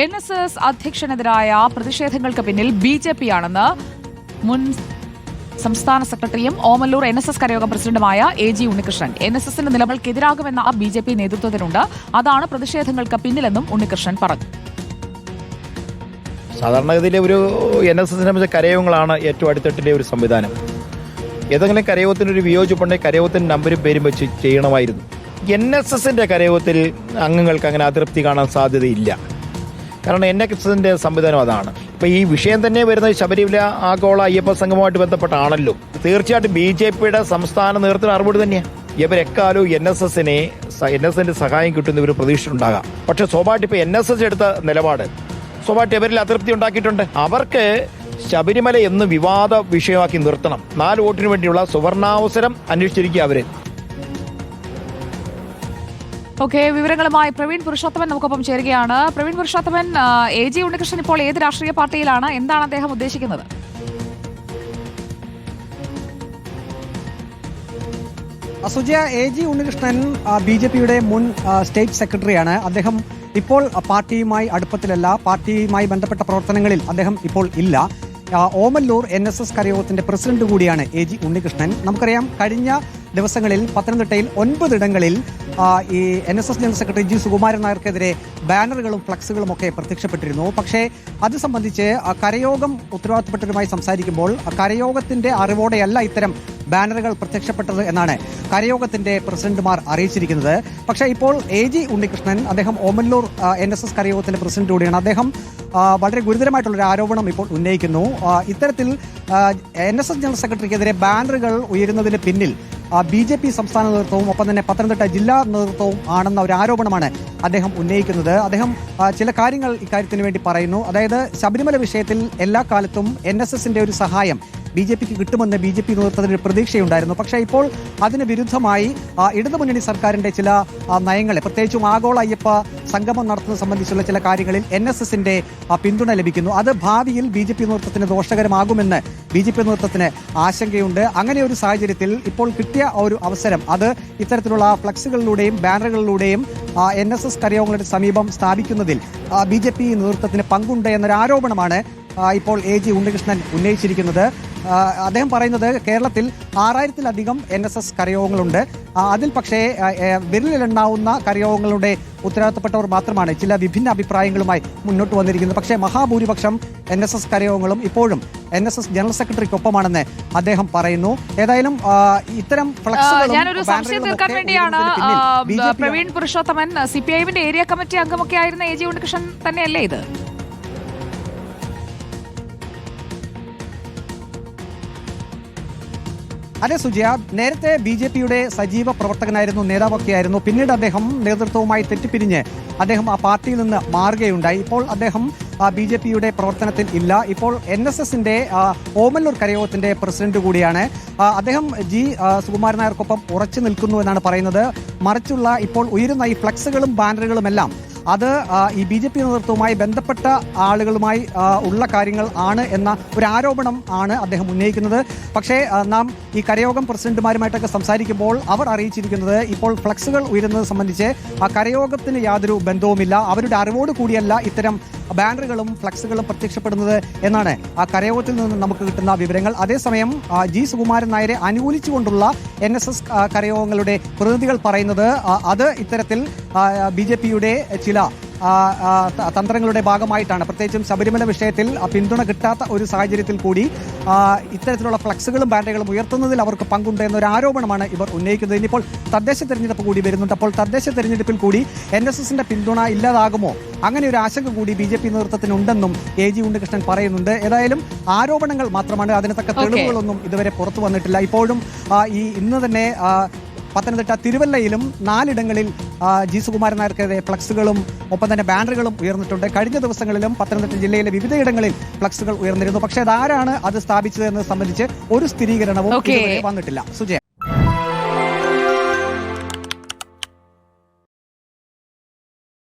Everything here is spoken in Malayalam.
എൻ എസ് എസ് അധ്യക്ഷനെതിരായ പ്രതിഷേധങ്ങൾക്ക് പിന്നിൽ ബി ജെ പി ആണെന്ന് മുൻ സംസ്ഥാന സെക്രട്ടറിയും ഓമല്ലൂർ എൻ എസ് എസ് കരയോഗം പ്രസിഡന്റുമായ A G Unnikrishnan. N S എസിന്റെ നിലപാടുക്കെതിരാകുമെന്ന ബി ജെ പി നേതൃത്വത്തിനുണ്ട്. അതാണ് പ്രതിഷേധങ്ങൾക്ക് പിന്നിലെന്നും ഉണ്ണികൃഷ്ണൻ പറഞ്ഞു. സാധാരണഗതിയിലെ ഒരു എൻ എസ് എസിനെ സംബന്ധിച്ച കരയോഗങ്ങളാണ് ഏറ്റവും അടിത്തട്ടിലെ ഒരു സംവിധാനം. ഏതെങ്കിലും കരയോഗത്തിനൊരു വിയോജിപ്പുണ്ടെങ്കിൽ കരയോഗത്തിന്റെ നമ്പരും പേരും വെച്ച് ചെയ്യണമായിരുന്നു. എൻ എസ് എസിന്റെ കരയോഗത്തിൽ അംഗങ്ങൾക്ക് അങ്ങനെ അതൃപ്തി കാണാൻ സാധ്യതയില്ല. കാരണം എൻ എസ് സംവിധാനം അതാണ്. ഇപ്പം ഈ വിഷയം തന്നെ വരുന്നത് ശബരിമല ആഗോള അയ്യപ്പ സംഘവുമായിട്ട് ബന്ധപ്പെട്ടാണല്ലോ. തീർച്ചയായിട്ടും ബി ജെ പിയുടെ സംസ്ഥാന നേതൃത്വത്തിന് അറിവോട് തന്നെയാണ് ഇവരെക്കാലവും എൻ എസ് എസിനെ എൻ എസ് എസിന്റെ സഹായം കിട്ടുന്ന ഇവർ ഉണ്ടാകാം. പക്ഷെ സ്വാഭാവിക ഇപ്പൊ എൻ എസ് എസ് എടുത്ത നിലപാട് സ്വാഭാവിക ഇവരിൽ അതൃപ്തി ഉണ്ടാക്കിയിട്ടുണ്ട്. അവർക്ക് ശബരിമല എന്ന് വിവാദ വിഷയമാക്കി നിർത്തണം. നാല് വോട്ടിന് വേണ്ടിയുള്ള സുവർണാവസരം അന്വേഷിച്ചിരിക്കുക അവർ. ഓക്കെ വിവരങ്ങളുമായി പ്രവീൺ പുരുഷോത്തമൻ നമുക്കൊപ്പം ചേരുകയാണ്. പ്രവീൺ പുരുഷോത്തമൻ എ ജി ഉണ്ണികൃഷ്ണൻ ഇപ്പോൾ ഏത് രാഷ്ട്രീയ പാർട്ടിയിലാണ്? എന്താണ് അദ്ദേഹം ഉദ്ദേശിക്കുന്നത്? Sujaya A G Unnikrishnan B J പിയുടെ മുൻ സ്റ്റേറ്റ് സെക്രട്ടറിയാണ്. അദ്ദേഹം ഇപ്പോൾ പാർട്ടിയുമായി അടുപ്പത്തിലല്ല. പാർട്ടിയുമായി ബന്ധപ്പെട്ട പ്രവർത്തനങ്ങളിൽ അദ്ദേഹം ഇപ്പോൾ ഇല്ല. ഓമല്ലൂർ എൻ എസ് എസ് കരയോഗത്തിന്റെ പ്രസിഡന്റ് കൂടിയാണ് എ ജി ഉണ്ണികൃഷ്ണൻ. നമുക്കറിയാം കഴിഞ്ഞ ദിവസങ്ങളിൽ പത്തനംതിട്ടയിൽ ഒൻപതിടങ്ങളിൽ ഈ N S S general secretary G Sukumaran നായർക്കെതിരെ ബാനറുകളും ഫ്ലക്സുകളും ഒക്കെ പ്രത്യക്ഷപ്പെട്ടിരുന്നു. പക്ഷേ അത് സംബന്ധിച്ച് കരയോഗം ഉത്തരവാദിത്തപ്പെട്ടവരുമായി സംസാരിക്കുമ്പോൾ കരയോഗത്തിന്റെ അറിവോടെയല്ല ഇത്തരം ബാനറുകൾ പ്രത്യക്ഷപ്പെട്ടത് എന്നാണ് കരയോഗത്തിന്റെ പ്രസിഡന്റുമാർ അറിയിച്ചിരിക്കുന്നത്. പക്ഷേ ഇപ്പോൾ എ ജി ഉണ്ണികൃഷ്ണൻ അദ്ദേഹം ഓമല്ലൂർ എൻ എസ് എസ് കരയോഗത്തിന്റെ പ്രസിഡന്റ് കൂടിയാണ് അദ്ദേഹം വളരെ ഗുരുതരമായിട്ടുള്ള ഒരു ആരോപണം ഇപ്പോൾ ഉന്നയിക്കുന്നു. ഇത്തരത്തിൽ എൻ എസ് എസ് ജനറൽ സെക്രട്ടറിക്കെതിരെ ബാനറുകൾ ഉയരുന്നതിന് പിന്നിൽ ബി ജെ പി സംസ്ഥാന നേതൃത്വവും ഒപ്പം തന്നെ പത്തനംതിട്ട ജില്ലാ നേതൃത്വവും ആണെന്ന ഒരു ആരോപണമാണ് അദ്ദേഹം ഉന്നയിക്കുന്നത്. അദ്ദേഹം ചില കാര്യങ്ങൾ ഇക്കാര്യത്തിന് വേണ്ടി പറയുന്നു. അതായത് ശബരിമല വിഷയത്തിൽ എല്ലാ കാലത്തും എൻ എസ് എസിന്റെ ഒരു സഹായം ബി ജെ പിക്ക് കിട്ടുമെന്ന് ബി ജെ പി നേതൃത്വത്തിന് പ്രതീക്ഷയുണ്ടായിരുന്നു. പക്ഷേ ഇപ്പോൾ അതിന് വിരുദ്ധമായി ഇടതുമുന്നണി സർക്കാരിന്റെ ചില നയങ്ങളെ പ്രത്യേകിച്ചും ആഗോള അയ്യപ്പ സംഗമം നടത്തുന്നത് സംബന്ധിച്ചുള്ള ചില കാര്യങ്ങളിൽ എൻ എസ് എസിന്റെ പിന്തുണ ലഭിക്കുന്നു. അത് ഭാവിയിൽ ബി ജെ പി നേതൃത്വത്തിന് ദോഷകരമാകുമെന്ന് ബി ജെ പി നേതൃത്വത്തിന് ആശങ്കയുണ്ട്. അങ്ങനെ ഒരു സാഹചര്യത്തിൽ ഇപ്പോൾ കിട്ടിയ ഒരു അവസരം അത് ഇത്തരത്തിലുള്ള ഫ്ലക്സുകളിലൂടെയും ബാനറുകളിലൂടെയും എൻ എസ് എസ് കരയോഗങ്ങളുടെ സമീപം സ്ഥാപിക്കുന്നതിൽ ബി ജെ പി നേതൃത്വത്തിന് പങ്കുണ്ട് എന്നൊരു ആരോപണമാണ് ഇപ്പോൾ എ ജി ഉണ്ണികൃഷ്ണൻ ഉന്നയിച്ചിരിക്കുന്നത്. അദ്ദേഹം പറയുന്നത് കേരളത്തിൽ ആറായിരത്തിലധികം എൻ എസ് എസ് കരയോഗങ്ങളുണ്ട്. അതിൽ പക്ഷേ വിരലിലുണ്ടാവുന്ന കരയോഗങ്ങളുടെ ഉത്തരവാദിത്തപ്പെട്ടവർ മാത്രമാണ്. ചില വിഭിന്ന അഭിപ്രായങ്ങളുമായി മുന്നോട്ട് വന്നിരിക്കുന്നത്. പക്ഷേ മഹാഭൂരിപക്ഷം എൻ എസ് എസ് കരയോഗങ്ങളും ഇപ്പോഴും എൻ എസ് എസ് ജനറൽ സെക്രട്ടറിക്കൊപ്പമാണെന്ന് അദ്ദേഹം പറയുന്നു. ഏതായാലും ഇത്തരം ഞാനൊരു സംശയം തീർക്കാൻ വേണ്ടിയാണ്. പ്രവീൺ പുരുഷോത്തമൻ സി പി ഐഎമ്മിന്റെ ഏരിയ കമ്മിറ്റി അംഗമൊക്കെ ആയിരുന്ന എ ജി ഉണ്ണികൃഷ്ണൻ തന്നെയല്ലേ ഇത്? അതെ സുജയ. നേരത്തെ ബി ജെ പിയുടെ സജീവ പ്രവർത്തകനായിരുന്നു നേതാവൊക്കെയായിരുന്നു. പിന്നീട് അദ്ദേഹം നേതൃത്വവുമായി തെറ്റിപ്പിരിഞ്ഞ് അദ്ദേഹം ആ പാർട്ടിയിൽ നിന്ന് മാറുകയുണ്ടായി. ഇപ്പോൾ അദ്ദേഹം ബി ജെ പിയുടെ പ്രവർത്തനത്തിൽ ഇല്ല. ഇപ്പോൾ എൻ എസ് എസിന്റെ ഓമല്ലൂർ കരയോഗത്തിന്റെ പ്രസിഡന്റ് കൂടിയാണ്. അദ്ദേഹം ജി സുകുമാരൻ നായർക്കൊപ്പം ഉറച്ചു നിൽക്കുന്നു എന്നാണ് പറയുന്നത്. മറിച്ചുള്ള ഇപ്പോൾ ഉയരുന്ന ഈ ഫ്ലക്സുകളും ബാനറുകളും എല്ലാം അത് ഈ ബി ജെ പി നേതൃത്വവുമായി ബന്ധപ്പെട്ട ആളുകളുമായി ഉള്ള കാര്യങ്ങൾ ആണ് എന്ന ഒരു ആരോപണം ആണ് അദ്ദേഹം ഉന്നയിക്കുന്നത്. പക്ഷേ നാം ഈ കരയോഗം പ്രസിഡന്റുമാരുമായിട്ടൊക്കെ സംസാരിക്കുമ്പോൾ അവർ അറിയിച്ചിരിക്കുന്നത് ഇപ്പോൾ ഫ്ലക്സുകൾ ഉയരുന്നത് സംബന്ധിച്ച് ആ കരയോഗത്തിന് യാതൊരു ബന്ധവുമില്ല. അവരുടെ അറിവോട് കൂടിയല്ല ഇത്തരം ബാനറുകളും ഫ്ലക്സുകളും പ്രത്യക്ഷപ്പെടുന്നത് എന്നാണ്. ആ കരയോഗത്തിൽ നിന്ന് നമുക്ക് കിട്ടുന്ന വിവരങ്ങൾ. അതേസമയം ജി സുകുമാരൻ നായരെ അനുകൂലിച്ചുകൊണ്ടുള്ള എൻ എസ് എസ് കരയോഗങ്ങളുടെ പ്രതിനിധികൾ പറയുന്നത് അത് ഇത്തരത്തിൽ ബി ജെ പിയുടെ ചില തന്ത്രങ്ങളുടെ ഭാഗമായിട്ടാണ്. പ്രത്യേകിച്ചും ശബരിമല വിഷയത്തിൽ പിന്തുണ കിട്ടാത്ത ഒരു സാഹചര്യത്തിൽ കൂടി ഇത്തരത്തിലുള്ള ഫ്ലക്സുകളും ബാനറുകളും ഉയർത്തുന്നതിൽ അവർക്ക് പങ്കുണ്ട് എന്നൊരു ആരോപണമാണ് ഇവർ ഉന്നയിക്കുന്നത്. ഇനിയിപ്പോൾ തദ്ദേശ തെരഞ്ഞെടുപ്പ് കൂടി വരുന്നുണ്ട്. അപ്പോൾ തദ്ദേശ തെരഞ്ഞെടുപ്പിൽ കൂടി എൻ എസ് എസിന്റെ പിന്തുണ ഇല്ലാതാകുമോ? അങ്ങനെ ഒരു ആശങ്ക കൂടി ബി ജെ പി നേതൃത്വത്തിനുണ്ടെന്നും എ ജി ഉണ്ണികൃഷ്ണൻ പറയുന്നുണ്ട്. ഏതായാലും ആരോപണങ്ങൾ മാത്രമാണ് അതിനത്തക്ക തെളിവുകളൊന്നും ഇതുവരെ പുറത്തു വന്നിട്ടില്ല. ഇപ്പോഴും ഈ ഇന്ന് തന്നെ പത്തനംതിട്ട തിരുവല്ലയിലും നാലിടങ്ങളിൽ ജി സുകുമാരൻ നായർക്കെതിരെ ഫ്ലക്സുകളും ഒപ്പം തന്നെ ബാനറുകളും ഉയർന്നിട്ടുണ്ട്. കഴിഞ്ഞ ദിവസങ്ങളിലും പത്തനംതിട്ട ജില്ലയിലെ വിവിധയിടങ്ങളിൽ ഫ്ലക്സുകൾ ഉയർന്നിരുന്നു. പക്ഷേ അതാരാണ് അത് സ്ഥാപിച്ചത് എന്നത് സംബന്ധിച്ച് ഒരു സ്ഥിരീകരണവും. വന്നിട്ടില്ല. സുജയ.